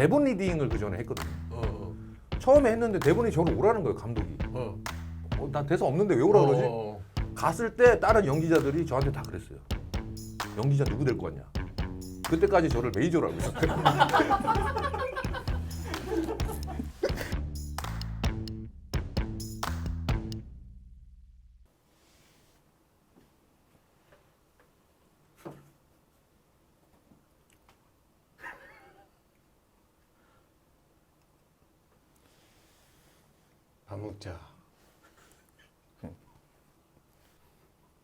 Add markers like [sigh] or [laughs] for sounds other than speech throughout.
대본 리딩을 그 전에 했거든요. 어, 어. 처음에 했는데 대본이 저를 오라는 거예요 감독이. 어. 어, 나 대사 없는데 왜 오라 그러지? 어. 갔을 때 다른 연기자들이 저한테 다 그랬어요. 연기자 누구 될 거 같냐? 그때까지 저를 메이저로 알고 있었어요. [laughs] 자.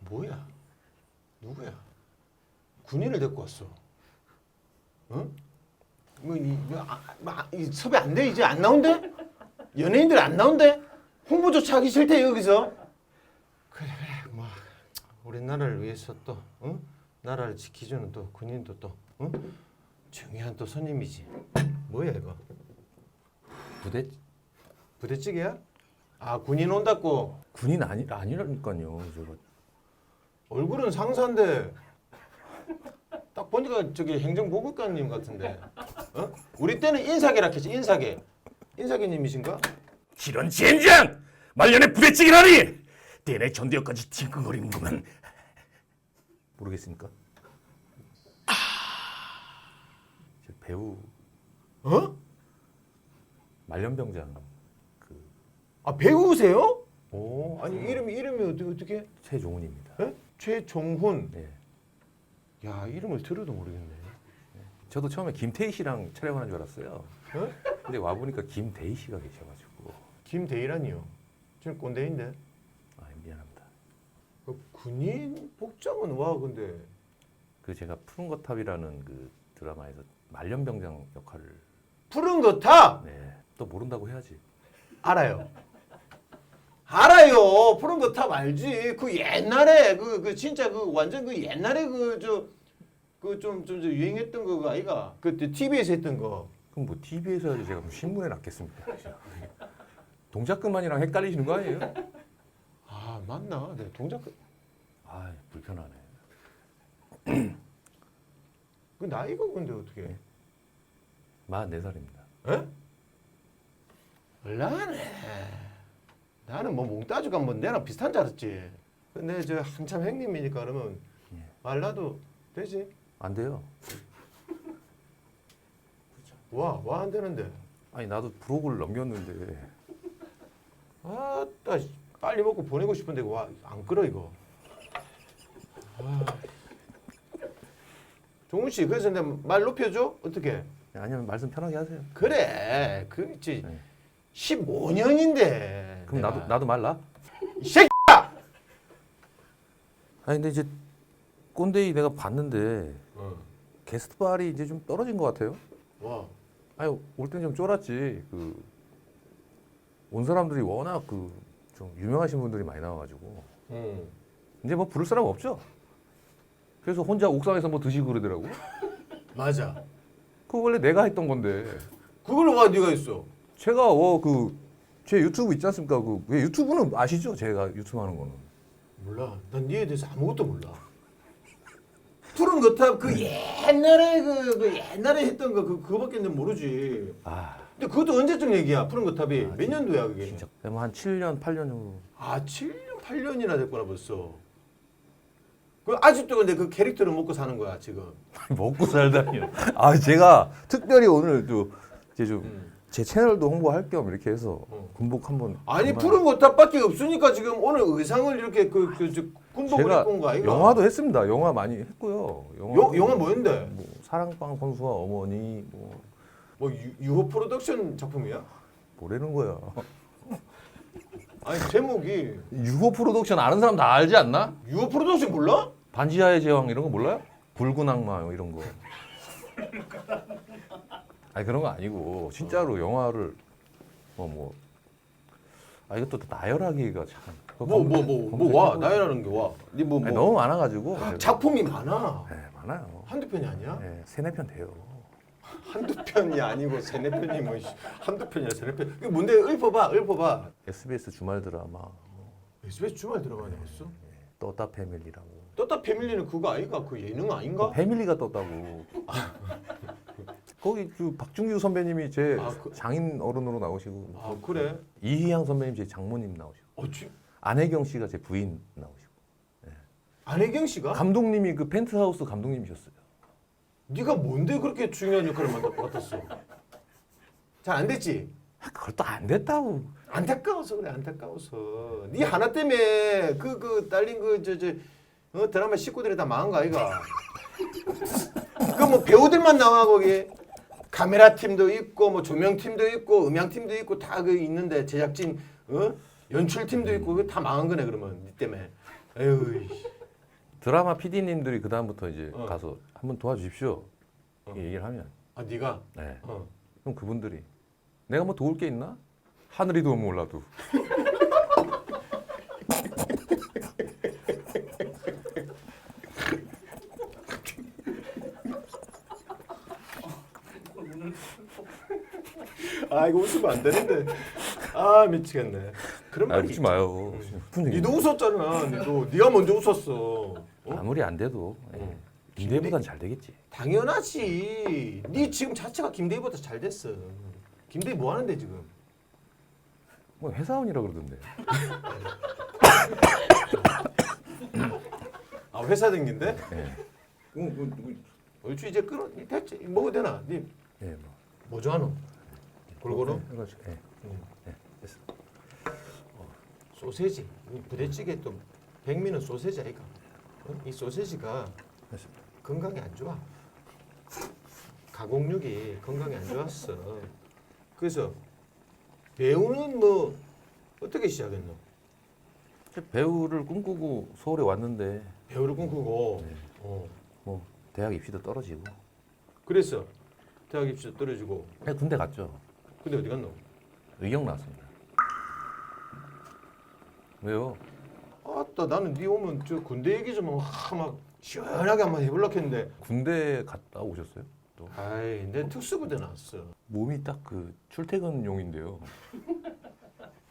뭐야? 누구야? 군인을 데리고 왔어. 응? 뭐, 이, 뭐, 아, 아, 이 섭외 안 돼? 이제 안 나온대? 연예인들 안 나온대? 홍보조차 하기 싫대, 여기서. 그래, 그래. 뭐, 우리 나라를 위해서 또, 응? 나라를 지키주는 또 군인도 또, 응? 중요한 또 손님이지. 뭐야, 이거? 부대 부대찌개야? 아, 군인 온다고? 군인 아니 아니라니까요. 제가 얼굴은 상사인데 딱 보니까 저기 행정보급관님 같은데 어? 우리 때는 인사계라 했지 인사계 인사계님이신가? 이런 젠장! 말년에 부대찌개라니! 대내 전대역까지 팅끈거리는구만. 모르겠습니까? 저 배우 어? 말년병장 그 아 배우세요? 오 아니 이름이 이름이 어떻게 어떻게? 최종훈입니다. 에? 최종훈 네. 야 이름을 들어도 모르겠네 저도 처음에 김태희 씨랑 촬영하는 줄 알았어요. 어? 근데 와 보니까 김대희 씨가 계셔가지고 김대희라니요 지금 꼰대인데 아 미안합니다. 그 군인 복장은 와 근데 그 제가 푸른 거탑이라는 그 드라마에서 말년병장 역할을 푸른 거탑 네. 또 모른다고 해야지. 알아요. 알아요. 푸른 거 탑 알지. 그 옛날에 그 그 진짜 그 완전 그 옛날에 그 저 그 좀 좀 유행했던 거그 아이가 그때 TV에서 했던 거. 그럼 뭐 TV에서 제가 뭐 신문에 놨겠습니까? 동작금만이랑 헷갈리시는 거 아니에요? 아 맞나? 네 동작 그, 아 불편하네. [clears throat] 그 나이가 근데 어떻게? 44살입니다. 에? 얼라네. 나는 뭐 몽따주가 뭐 내랑 비슷한 줄 알았지. 근데 저 한참 형님이니까 그러면 예. 말라도 되지. 안 돼요. 와 와 안 되는데. 아니 나도 브록을 넘겼는데 아따 빨리 먹고 보내고 싶은데 와안 끌어 이거. 아. 종훈 씨 그래서 내가 말 높여줘 어떻게? 아니면 말씀 편하게 하세요. 그래 그 있지 네. 15년인데. 그럼 나도 나도 말라. 이 새끼. 아니 근데 이제 꼰대이 내가 봤는데 어. 게스트 발이 이제 좀 떨어진 것 같아요. 와. 아니 올 땐 좀 쫄았지. 그 온 사람들이 워낙 그 좀 유명하신 분들이 많이 나와가지고 응. 이제 뭐 부를 사람 없죠. 그래서 혼자 옥상에서 뭐 드시고 그러더라고. [laughs] 맞아. 그거 원래 내가 했던 건데 그걸 와 네가 했어. 제가 어 그 제 유튜브 있지 않습니까? 그왜 유튜브는 아시죠? 제가 유튜브 하는 거는. 몰라. 난 니에 대해서 아무것도 몰라. 푸른 거탑 그 옛날에 그, 그 옛날에 했던 거 그, 그거밖에 는 모르지. 아 근데 그것도 언제쯤 얘기야? 푸른 거탑이 몇 년도야 그게? 진짜 뭐한 7년 8년 정도. 아 7년 8년이나 됐구나 벌써. 그 아직도 근데 그 캐릭터를 먹고 사는 거야 지금. [laughs] 먹고 살다니요. 아 제가 특별히 오늘 또 이제 좀 제 채널도 홍보할 겸 이렇게 해서 어. 군복 한번. 아니 정말 푸른 거탑밖에 없으니까 지금 오늘 의상을 이렇게 그 그 저 군복을 제가 입고 온 거 아이가? 영화도 했습니다. 영화 많이 했고요. 영, 영화 뭐였는데? 뭐 사랑방 선수와 어머니 뭐 뭐 유, 유호 프로덕션 작품이야? 뭐라는 거야. 아니 제목이 유호 프로덕션 아는 사람 다 알지 않나? 유호 프로덕션 몰라? 반지하의 제왕 이런 거 몰라요? 붉은 악마 뭐 이런 거. 아니 그런 거 아니고 진짜로 영화를 뭐 뭐. 아 이것도 나열하기가 참. 뭐뭐뭐뭐와 나열하는 게 와. 니뭐 아니, 뭐. 너무 많아가지고. 제가. 작품이 많아. 네 많아요. 한두 편이 아니야? 네, 세네 편 돼요. 한두 편이 아니고 세네 편이 뭐 씨, 한두 편이야 세네 편. 이게 뭔데 읊어봐 읊어봐. SBS 주말 드라마 SBS 주말 들어가냐 벌써? 떠다 패밀리라고. 떴다 패밀리는 그거 아이가 그 예능 아닌가? 패밀리가 떴다고. [laughs] 거기 그 박준규 선배님이 제 아, 그- 장인 어른으로 나오시고 아 그래? 이희양 선배님 제 장모님 나오시고 어, 지, 안혜경 씨가 제 부인 나오시고 안혜경 씨가? 감독님이 그 펜트하우스 감독님이셨어요. 네가 뭔데 그렇게 중요한 역할을 맡- 맡았어? 잘 안 됐지? 아, 그걸 또 안 됐다고. 안타까워서 그래 안타까워서 네 하나 때문에 그 그 딸린 그 저저 어, 드라마 식구들이 다 망한 거 아이가 [laughs] 그 뭐 배우들만 나와 거기 카메라 팀도 있고 뭐 조명 팀도 있고 음향 팀도 있고 다 그 있는데 제작진 어 연출 팀도 있고 그거 다 망한 거네 그러면 네 때문에 에휴 드라마 PD님들이 그 다음부터 이제 어. 가서 한번 도와주십시오. 어. 이 얘기를 하면 아 네가 네. 어 그럼 그분들이 내가 뭐 도울 게 있나? 하늘이 도움 몰라도. [laughs] 아 이거 웃으면 안 되는데 아 미치겠네 그런 아, 말이 웃지. 마요. 무슨 얘기? 니도 웃었잖아 니도 네가 먼저 웃었어 어? 아무리 안 돼도 예. 어. 김대보단 잘 되겠지. 당연하지. 네 지금 자체가 김대희보다 잘 됐어. 김대희 뭐 하는데 지금? 뭐 회사원이라 그러던데. [laughs] 아 회사 댕긴데? 예. 얼추 이제 끊어. 니 됐지. 먹어도 되나? 니 예, 뭐. 뭐 좋아하노? 골고루? 이거 예. 응. 예. 됐어. 소세지. 이 부대찌개 또 백미는 소세지 아이가? 어? 이 소세지가 됐습니다. 건강에 안 좋아. 가공육이 건강에 안 좋았어. 그래서 배우는 뭐 어떻게 시작했노? 배우를 꿈꾸고 서울에 왔는데 배우를 꿈꾸고. 네. 어. 뭐 대학 입시도 떨어지고 그래서 대학 입시 떨어지고 그냥 군대 갔죠. 근데 어디 갔노? 의경 나왔습니다. 왜요? 아따 나는 네 오면 저 군대 얘기 좀막 시원하게 한번 해볼라 했는데 군대 갔다 오셨어요? 또 아이 내 특수부대 나왔어 몸이 딱 그 출퇴근용인데요.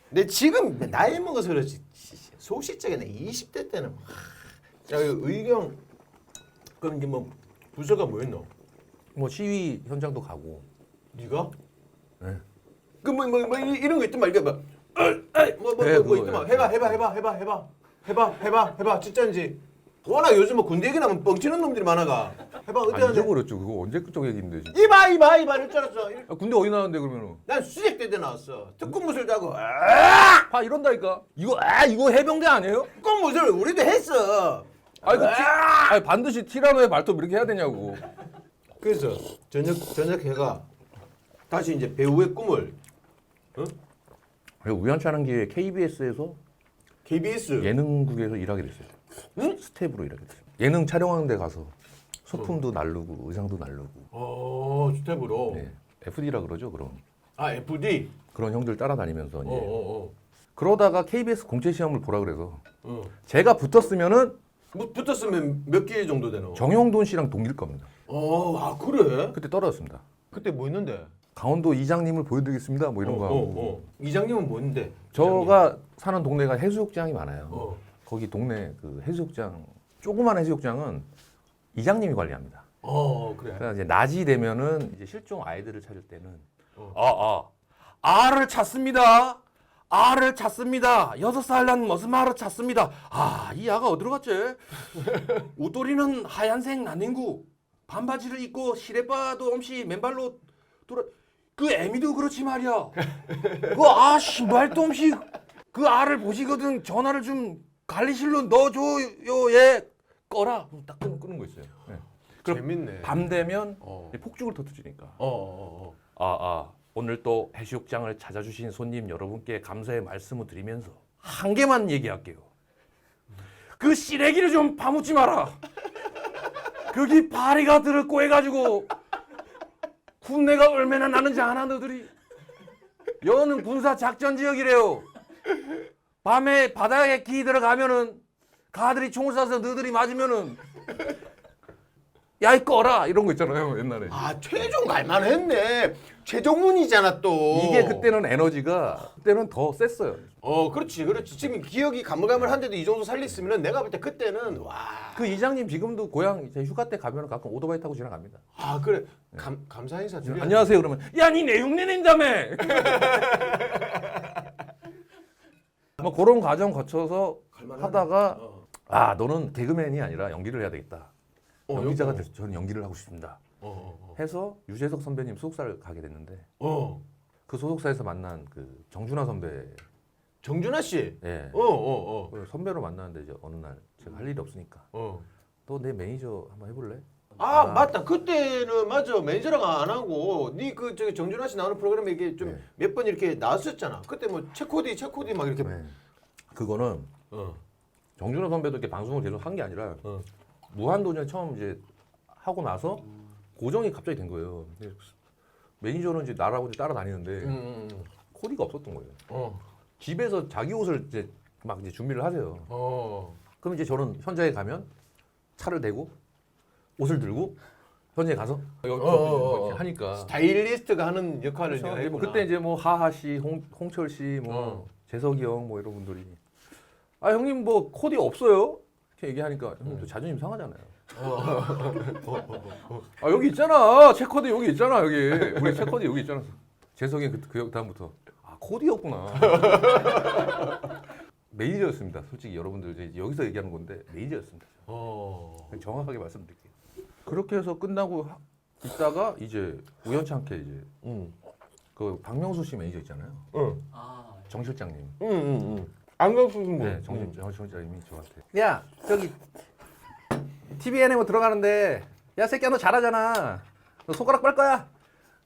내 지금 나이 먹어서 그렇지 내 20대 때는 막, 야 의경 그럼 이제 뭐 부서가 뭐였노? 뭐 시위 현장도 가고. 네가? 네. 그뭐 뭐뭐 이런 거 있더만 이게 뭐, 뭐뭐뭐 네, 뭐, 그거, 있더만 예. 해봐 해봐 해봐 해봐 해봐 해봐 해봐 해봐 진짜인지 워낙 요즘 뭐 군대 얘기 나면 뻥치는 놈들이 많아가 해봐 어디 아, 하는데 잊어버렸죠. 그거 언제 그쪽 얘기인데. 지금. 이봐 이봐 이봐 이럴 줄 알았어 아, 군대 어디 나왔는데 그러면은? 난 수색대 때 나왔어 특공 무술 자고 아 이런다니까. 이거 아 이거 해병대 아니에요? 특공 무술 우리도 했어 아니 그 티, 아니 반드시 티라노의 발톱 이렇게 해야 되냐고. 그래서 저녁 저녁 해가 다시 이제 배우의 꿈을 그리고 우연치 않은 기회에 KBS에서 KBS 예능국에서 일하게 됐어요. 응? 스텝으로 일하게 됐어요. 예능 촬영하는 데 가서 소품도 날르고 의상도 날르고. 어 스텝으로 네. FD라 그러죠. 그런 아 FD 그런 형들 따라다니면서 이제 어어어 그러다가 KBS 공채 시험을 보라 그래서 어. 제가 붙었으면은 뭐 붙었으면 몇 개 정도 되노? 정영돈 씨랑 동일 겁니다. 어아 그래? 그때 떨어졌습니다. 그때 뭐 했는데? 강원도 이장님을 보여드리겠습니다. 뭐 이런 어, 거 어, 하고. 어. 이장님은 뭔데? 저가 사는 동네가 해수욕장이 많아요. 어. 거기 동네 그 해수욕장 조그만 해수욕장은 이장님이 관리합니다. 어 그래. 그래서 이제 낮이 되면은 이제 실종 아이들을 찾을 때는 아, 아. 알을 찾습니다. 알을 찾습니다. 여섯 살 난 무슨 알을 찾습니다. 아, 이 아가 어디로 갔지? [laughs] 웃도리는 하얀색 난닝구. 반바지를 입고 시레바도 없이 맨발로 돌아. 그 애미도 그렇지 말이야. 그아 신발도 없이 그 알을 보시거든 전화를 좀 관리실로 넣어줘요 얘 꺼라. 딱 끄는, 끄는 거 있어요. 네. 그럼 재밌네. 밤 되면 어. 폭죽을 터뜨리니까. 어, 어, 어. 아, 아. 오늘 또 해수욕장을 찾아주신 손님 여러분께 감사의 말씀을 드리면서 한 개만 얘기할게요. 그 시래기를 좀 파묻지 마라. 거기 파리가 들을 꼬해가지고 군내가 얼마나 나는지 아나 너들이. 여는 군사 작전 지역이래요. 밤에 바다에 기 들어가면은 가들이 총을 쏴서 너들이 맞으면은 야이 꺼라 이런 거 있잖아요 옛날에. 아 최종 갈만했네. 최종문이잖아 또. 이게 그때는 에너지가 그때는 더 셌어요. 어 그렇지 그렇지 지금 기억이 가물가물한데도 이 정도 살렸으면 내가 볼 때 그때는 와. 그 이장님 지금도 고향 이제 휴가 때 가면 가끔 오토바이 타고 지나갑니다. 아 그래 감 감사 인사 드려. 안녕하세요 그러면 야니 내용 내낸다며. [laughs] 뭐 그런 과정 거쳐서 하다가 어. 아 너는 개그맨이 아니라 연기를 해야 되겠다. 어, 연기자가 어. 돼서 저는 연기를 하고 싶습니다. 어, 어, 해서 유재석 선배님 소속사를 가게 됐는데 어. 그 소속사에서 만난 그 정준하 선배 정준하 씨. 예. 어, 어, 어. 그 선배로 만났는데 이제 어느 날 제가 할 일이 없으니까 어. 너 내 매니저 한번 해볼래? 아, 아. 맞다. 그때는 맞아. 매니저랑 안 하고 니 그 저기 정준하 씨 나오는 프로그램에 이게 좀 네. 몇 번 이렇게 나왔었잖아. 그때 뭐 체코디 체코디 막 이렇게 네. 그거는 어. 정준하 선배도 이렇게 방송을 계속 한 게 아니라 어. 무한도전 처음 이제 하고 나서 고정이 갑자기 된 거예요. 근데 매니저는 이제 나라고 이제 따라다니는데 음, 음, 음. 코디가 없었던 거예요. 어. 집에서 자기 옷을 이제 막 이제 준비를 하세요. 어. 그럼 이제 저는 현장에 가면 차를 대고 옷을 들고 현장에 가서 어, 어, 어. 이렇게 하니까 스타일리스트가 하는 역할을 그래서 내가 이제 뭐 했구나. 그때 이제 뭐 하하 씨, 홍, 홍철 씨, 뭐 어. 재석이 형 뭐 이런 분들이 아 형님 뭐 코디 없어요? 이렇게 얘기하니까 형님 음. 저 자존심 상하잖아요. 어. 아 여기 있잖아 체 코디 여기 있잖아 여기 우리 체 코디 여기 있잖아. 재석이 그, 그 다음부터 아 코디였구나. [laughs] 매니저였습니다. 솔직히 여러분들 이제 여기서 얘기하는 건데 매니저였습니다. 어. 정확하게 말씀드릴게요. 그렇게 해서 끝나고 하- 있다가 이제 우연찮게 이제 음. 그 박명수 씨 매니저 있잖아요. 응. 아, 정 실장님. 응, 응, 응. 안경 쓰는 거. 네, 정, 정 실장님이 저한테. 야 저기 TVN에 뭐 들어가는데 야 새끼야 너 잘하잖아. 너 손가락 빨 거야.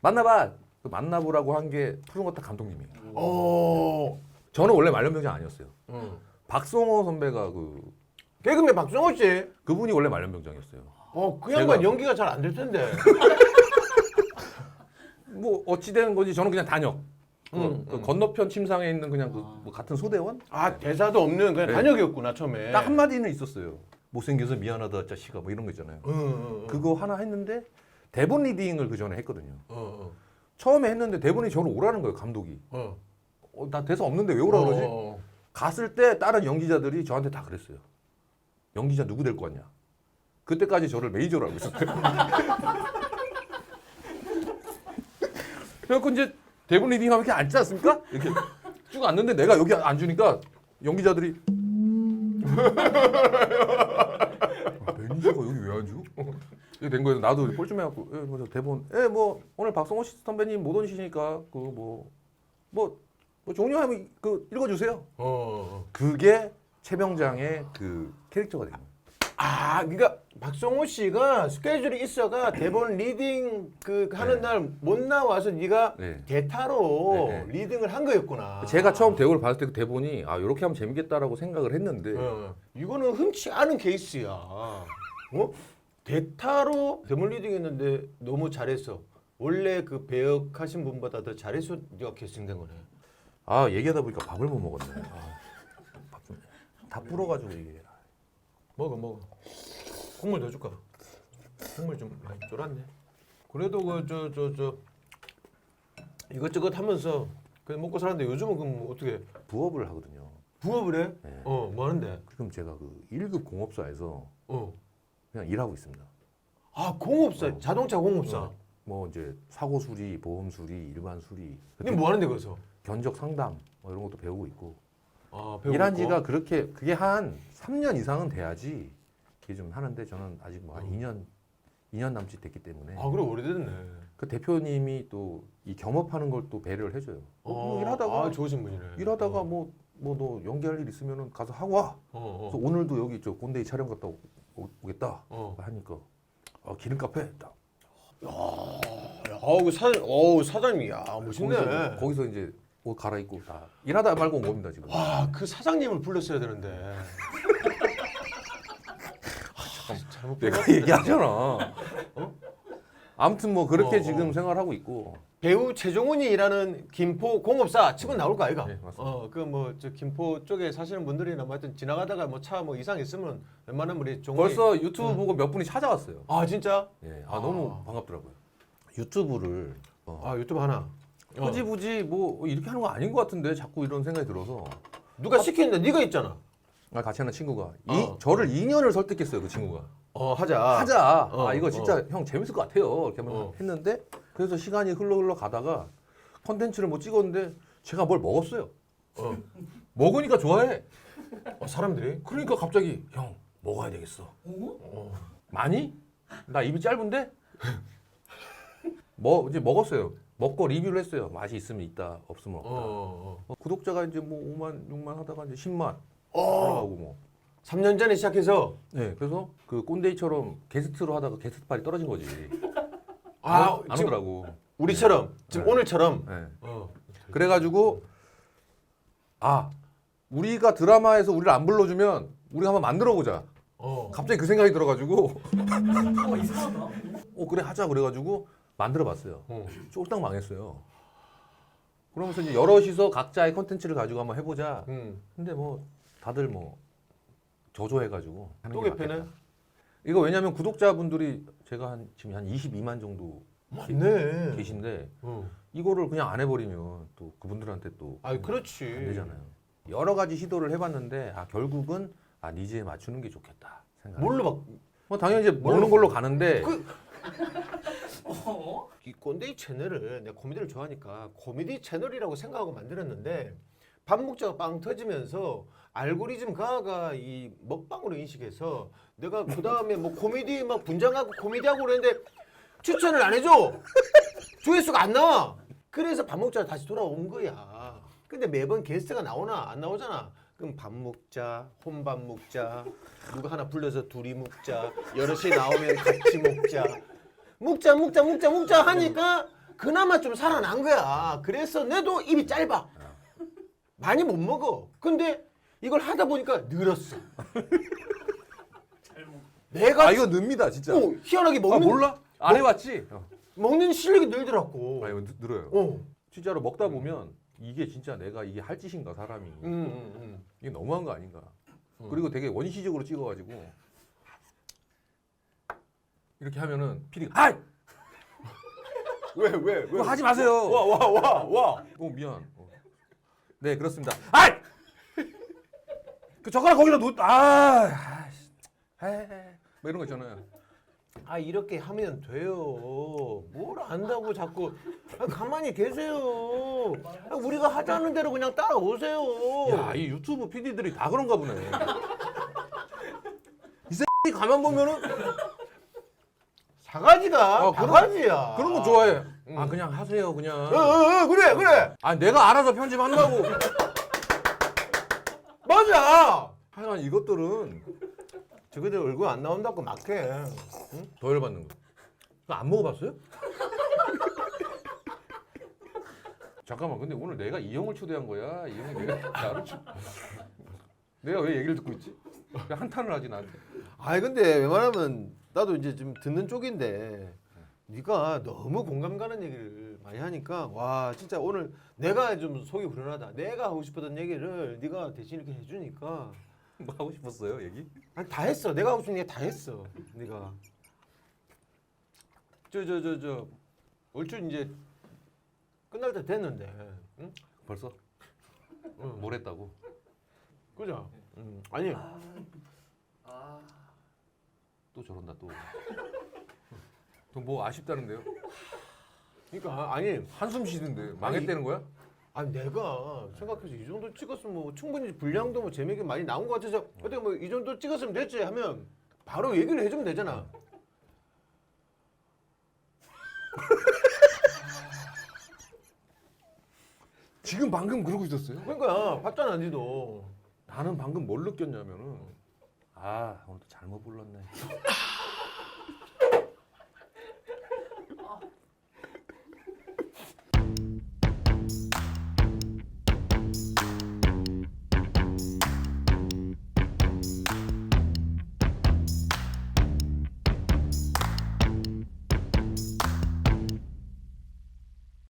만나봐. 그 만나보라고 한 게 푸른 거탑 감독님이에요. 어. 저는 원래 말년병장 아니었어요. 응. 박성호 선배가 그 개그맨 박정호 씨. 그분이 원래 말년병장이었어요. 어, 그 양반 제가- 연기가 잘 안 될 텐데. [laughs] 뭐 어찌 된 건지 저는 그냥 단역. 그, 음, 그 음. 건너편 침상에 있는 그냥 그 뭐 같은 소대원 아, 대사도 없는 그냥 네. 단역이었구나, 처음에. 딱 한마디는 있었어요. 못생겨서 미안하다 자식아 뭐 이런 거 있잖아요. 응, 응, 응. 그거 하나 했는데 대본 리딩을 그 전에 했거든요. 어, 처음에 했는데 대본이 저를 오라는 거예요 감독이. 어. 어. 어, 나 대사 없는데 왜 오라 그러지? 어. 갔을 때 다른 연기자들이 저한테 다 그랬어요. 연기자 누구 될거 같냐? 그때까지 저를 메이저로 알고 있었어요. [laughs] 그래갖고 이제 대본 리딩하면 이렇게 앉지 않습니까? 이렇게 쭉 앉는데 내가 여기 앉으니까 연기자들이 아, 매니저가 여기 왜 앉아? 이렇게 된 거예요. 나도 꼴좀 해갖고 예, 뭐 대본 예뭐 오늘 박성호 씨 선배님 못 오시니까 그 뭐뭐뭐 종료하면 그 읽어주세요. 어, 어. 그게 최병장의 그 캐릭터가 된 거예요. 아, 그러니까 박성호 씨가 스케줄이 있어가 대본 리딩 그 하는 네. 날못 나와서 네가 네. 대타로 네, 네. 리딩을 한 거였구나. 제가 처음 대본을 봤을 때 그 대본이 아 이렇게 하면 재밌겠다라고 생각을 했는데 어, 이거는 흔치 않은 케이스야. 어? 대타로 대본 리딩 했는데 너무 잘했어. 원래 그 배역하신 분보다 더 잘해서 네가 캐스팅된 거네. 아 얘기하다 보니까 밥을 못 먹었네. 아, 밥 좀, 다 불어가지고 이게 먹어 먹어. 국물 더 줄까? 국물 좀 많이 쫄았네. 그래도 그 저 저 저 이것저것 하면서 그 먹고 살았는데 요즘은 그럼 어떻게 부업을 하거든요. 부업을 해? 네. 어, 뭐 하는데? 그럼 제가 그 1급 공업사에서 어. 그냥 일하고 있습니다. 아, 공업사, 어. 자동차 공업사. 어. 뭐 이제 사고 수리, 보험 수리, 일반 수리, 근데 뭐 하는데 거기서? 견적 상담 뭐 이런 것도 배우고 있고 아, 일한? 지가 그렇게 그게 한 3년 이상은 돼야지 이게 좀 하는데 저는 아직 뭐 한 어. 2년 2년 남짓 됐기 때문에 아, 그래 오래됐네. 그 대표님이 또 이 겸업하는 걸 또 배려를 해줘요. 어, 뭐 일하다가 아, 좋으신 분이네. 일하다가 어. 뭐뭐 너 연기할 일 있으면은 가서 하고 와. 어, 그래서 어. 오늘도 여기 저 꼰대이 촬영 갔다 오, 오겠다 어. 하니까 아, 기름 카페 딱 야, 어우, 그 사, 어우, 사장님, 야, 멋있네. 거기서, 거기서 이제 옷 갈아입고 다 일하다 말고 온 겁니다 지금. 와, 그 사장님을 불렀어야 되는데. 아, 잘못 내가. 얘기하잖아. 아무튼 뭐 그렇게 어, 지금 어. 생활하고 있고 배우 최종훈이 일하는 김포 공업사 치고 나올 거 아이가? 네, 맞습니다. 어, 그 뭐 저 김포 쪽에 사시는 분들이나 뭐 하여튼 지나가다가 뭐 차 뭐 이상 있으면 웬만하면 우리 종훈이 벌써 유튜브 보고 몇 분이 찾아왔어요. 아 진짜? 예, 아, 아. 너무 반갑더라고요. 유튜브를 어, 아 유튜브 하나. 어. 굳이 굳이 뭐 이렇게 하는 거 아닌 것 같은데 자꾸 이런 생각이 들어서 누가 시키는데 네가 있잖아. 아, 같이 하는 친구가 이, 어. 저를 2년을 설득했어요 그 친구가 어 하자. 하자 어, 아 이거 진짜 형 재밌을 것 같아요 이렇게 하면 어. 했는데 그래서 시간이 흘러 흘러 가다가 컨텐츠를 뭐 찍었는데 제가 뭘 먹었어요 어. 먹으니까 좋아해 어, 사람들이. 그러니까 갑자기 형 먹어야 되겠어 어. 많이? 나 입이 짧은데? [laughs] 뭐 이제 먹었어요 먹고 리뷰를 했어요 맛이 있으면 있다 없으면 어. 없다 어. 어, 구독자가 이제 뭐 5만 6만 하다가 이제 10만 어. 올라가고 뭐 3년 전에 시작해서 네, 그래서 그 꼰대이처럼 게스트로 하다가 게스트 팔이 떨어진 거지. 아안 지금 오더라고. 우리처럼 지금 네. 오늘처럼. 네. 어. 그래가지고 아 우리가 드라마에서 우리를 안 불러주면 우리가 한번 만들어 보자. 어. 갑자기 그 생각이 들어가지고 어 이상하다. 어 그래 하자 그래가지고 만들어봤어요. 어. 쫄딱 망했어요. 그러면서 이제 여럿이서 각자의 컨텐츠를 가지고 한번 해보자. 음. 근데 뭐 다들 뭐 저조해가지고 또게 개편해? 이거 왜냐면 구독자분들이 제가 한 지금 한 22만 정도 맞네. 계신데 어. 이거를 그냥 안 해버리면 또 그분들한테 또 아 그렇지. 안 되잖아요. 여러 가지 시도를 해봤는데 아 결국은 아 니즈에 맞추는 게 좋겠다 생각. 뭘로 막. 뭐 당연히 이제? 먹는 걸로 가는데 그- 어? 이 꼰대이 채널을 내가 코미디를 좋아하니까 코미디 채널이라고 생각하고 만들었는데 밥 먹자가 빵 터지면서 알고리즘 가가 이 먹방으로 인식해서 내가 그 다음에 뭐 코미디 막 분장하고 코미디하고 그랬는데 추천을 안 해줘. 조회수가 안 나와. 그래서 밥 먹자 다시 돌아온 거야. 근데 매번 게스트가 나오나 안 나오잖아. 그럼 밥 먹자 혼밥 먹자 누가 하나 불러서 둘이 먹자 여럿이 나오면 같이 먹자 먹자 먹자 먹자 먹자 하니까 그나마 좀 살아난 거야. 그래서 내도 입이 짧아. 많이 못 먹어. 근데 이걸 하다 보니까 늘었어. 내가 아 이거 늡니다 진짜. 어, 희한하게 아 먹는 몰라? 안 해봤지? 어. 먹는 실력이 늘더라고. 아 이거 늘- 늘어요. 어. 진짜로 먹다 보면 이게 진짜 내가 이게 할 짓인가 사람이 음, 음, 음. 이게 너무한 거 아닌가. 음. 그리고 되게 원시적으로 찍어가지고 이렇게 하면은 PD가 아 왜, 왜, 왜? 그거 하지 마세요. 와, 와, 와, 와. 어 미안. 어. 네 그렇습니다. 아이 그 젓가락 거기다 놓. 아, 아이씨. 에이, 뭐 이런 거 있잖아요. 아, 이렇게 하면 돼요. 뭘 안다고 자꾸. 아, 가만히 계세요. 아, 우리가 하자는 대로 그냥 따라오세요. 야 이 유튜브 PD들이 다 그런가 보네. 이 새끼 가만 보면은 사가지가 어, 그런- 바가지야. 그런 거 좋아해. 음. 아 그냥 하세요 그냥. 어, 어, 어, 그래, 그래. 아 내가 알아서 편집한다고. [laughs] 맞아. 하여간 이것들은 저거들 얼굴 안 나온다고 막 해. 더 열받는 거. 안 먹어봤어요? [laughs] 잠깐만 근데 오늘 내가 이 형을 초대한 거야? 이 형이 내가 [laughs] 나를 초... 내가 왜 얘기를 듣고 있지? 왜 한탄을 하지 나한테? 아니 근데 웬만하면 나도 이제 좀 듣는 쪽인데 네가 너무 공감 가는 얘기를 많이 하니까 와 진짜 오늘 내가 좀 속이 후련하다. 내가 하고 싶었던 얘기를 네가 대신 이렇게 해주니까 [laughs] 뭐 하고 싶었어요 얘기? 아니 다 했어. 내가 하고 싶은 얘기 다 했어. 네가 저 저 저 저 얼추 이제 끝날 때 됐는데, 응? 벌써? 응. 뭘 했다고? 그죠? 응. 아니 아. 또 저런다 또. 또뭐 아쉽다는데요? 그러니까 아니 한숨 쉬는데 망했다는 거야? 아니 내가 생각해서 이 정도 찍었으면 뭐 충분히 분량도 뭐 재미있게 많이 나온 것 같아서 어떻게 뭐이 정도 찍었으면 됐지 하면 바로 얘기를 해주면 되잖아. 지금 방금 그러고 있었어요? 그러니까 봤잖아 니도. 나는 방금 뭘 느꼈냐면은 아 오늘도 잘못 불렀네.